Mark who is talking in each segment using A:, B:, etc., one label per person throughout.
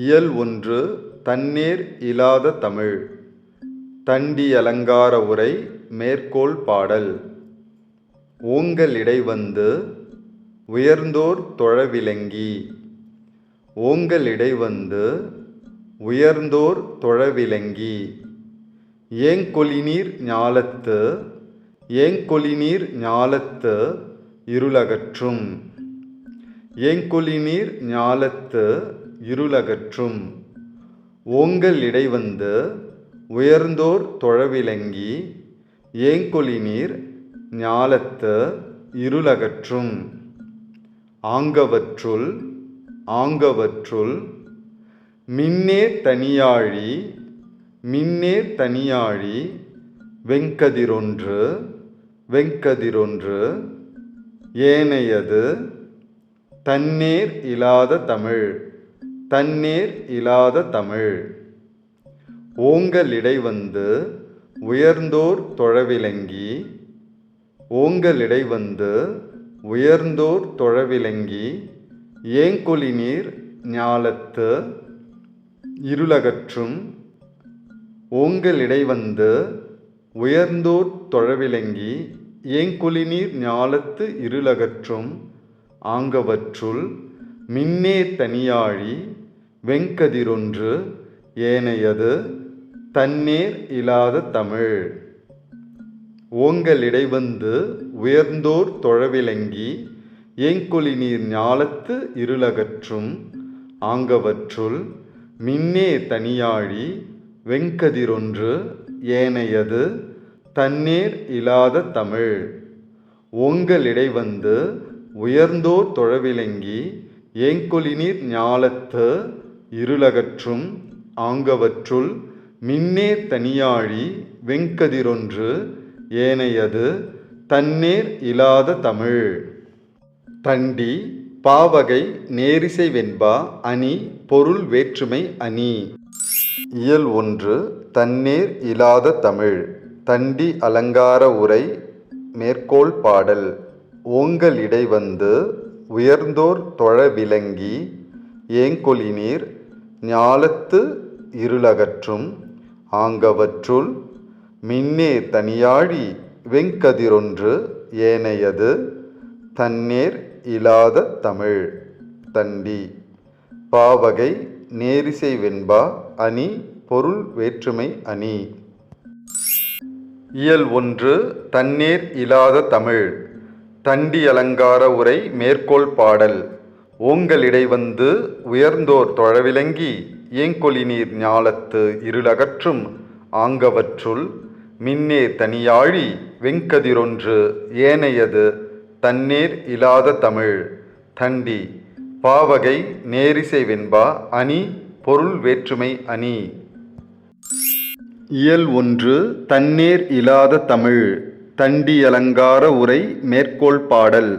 A: இயல் ஒன்று தண்ணீர் இலாத தமிழ். தண்டியலங்கார உரை மேற்கோள் பாடல். ஓங்கலிடை வந்து உயர்ந்தோர் தொழவிலங்கி. ஓங்கலிடை வந்து உயர்ந்தோர் தொழவிலங்கி. ஏங்கொலிநீர் ஞாலத்து ஏங்கொலிநீர் ஞாலத்து இருளகற்றும். ஏங்கொலிநீர் ஞாலத்து இருளகற்றும். ஓங்கலிடை இடைவந்து உயர்ந்தோர் தொழவிலங்கி ஏங்கொலிநீர் ஞாலத்து இருளகற்றும். ஆங்கவற்றுள் ஆங்கவற்றுள் மின்னே தனியாழி மின்னே தனியாழி வெங்கதிரொன்று வெங்கதிரொன்று. ஏனையது தன்னேர் இல்லாத தமிழ். தண்ணீர் இல்லாத தமிழ். ஓங்கலிடை வந்து உயர்ந்தோர் தொழவிலங்கி ஓங்கலிடை வந்து உயர்ந்தோர் தொழவிலங்கி ஏங்கொலிநீர் ஞாலத்து இருளகற்றும் ஓங்கலிடை வந்து உயர்ந்தோர் தொழவிலங்கி ஏங்குலிநீர் ஞாலத்து இருளகற்றும் ஆங்கவற்றுள் மின்னே தனியாழி வெங்கதிரொன்று ஏனையது தன்னேர் இல்லாத தமிழ். ஓங்கலிடை வந்து உயர்ந்தோர் தொழவிலங்கி ஏங்கொலிநீர் ஞாலத்து இருளகற்றும் ஆங்கவற்றுள் மின்னே தனியாழி வெங்கதிரொன்று ஏனையது தன்னேர் இல்லாத தமிழ். ஓங்கலிடை வந்து உயர்ந்தோர் தொழவிலங்கி ஏங்கொலிநீர் ஞாலத்து இருளகற்றும் ஆங்கவற்றுள் மின்னே தனியாழி வெங்கதிரொன்று ஏனையது தன்னேர் இலாத தமிழ். தண்டி பாவகை நேரிசை வெண்பா அணி பொருள் வேற்றுமை அணி. இயல் ஒன்று தன்னேர் இலாத தமிழ். தண்டி அலங்கார உரை மேற்கோள் பாடல். ஓங்கலிடை வந்து உயர்ந்தோர் தொழ விலங்கி ஏங்கொலிநீர் ஞாலத்து இருளகற்றும் ஆங்கவற்றுள் மின்னே தனியாழி வெங்கதிரொன்று ஏனையது தன்னேர் இலாத தமிழ் தண்டி. பாவகை நேரிசை வெண்பா அணி பொருள் வேற்றுமை அணி. இயல் ஒன்று தன்னேர் இலாத தமிழ் தண்டி அலங்கார உரை மேற்கோள் பாடல். ஓங்கலிடை வந்து உயர்ந்தோர் தொழவிலங்கி ஏங்கொலிநீர் ஞாலத்து இருளகற்றும் ஆங்கவற்றுள் மின்னே தனியாழி வெங்கதிரொன்று ஏனையது தன்னேர் இலாத தமிழ். தண்டி பாவகை நேரிசை வெண்பா அணி பொருள் வேற்றுமை அணி. இயல் ஒன்று தன்னேர் இலாத தமிழ். தண்டி அலங்கார உரை மேற்கோள் பாடல்.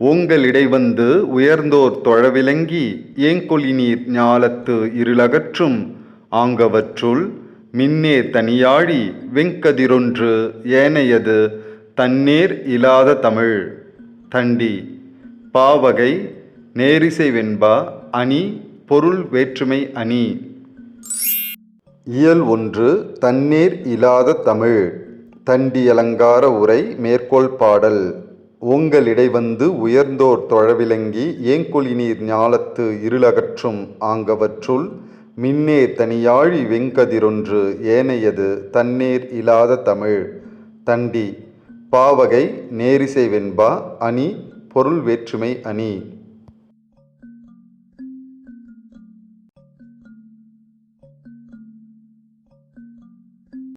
A: ஓங்கலிடை வந்து உயர்ந்தோர் தொழவிலங்கி ஏங்கொலிநீர் ஞாலத்து இருளகற்றும் ஆங்கவற்றுள் மின்னே தனியாழி வெங்கதிரொன்று ஏனையது தன்னேர் இலாத தமிழ். தண்டி பாவகை நேரிசை வெண்பா அணி பொருள் வேற்றுமை அணி. இயல் ஒன்று தண்ணீர் இலாத தமிழ். தண்டி அலங்கார உரை மேற்கோள் பாடல். ஓங்கலிடை வந்து உயர்ந்தோர் தொழவிலங்கி ஏங்கொலிநீர் ஞாலத்து இருளகற்றும் ஆங்கவற்றுள் மின்னே தனியாழி வெங்கதிரொன்று ஏனையது தன்னேர் இலாத தமிழ். தண்டி பாவகை நேரிசை வெண்பா அணி பொருள் வேற்றுமை அணி.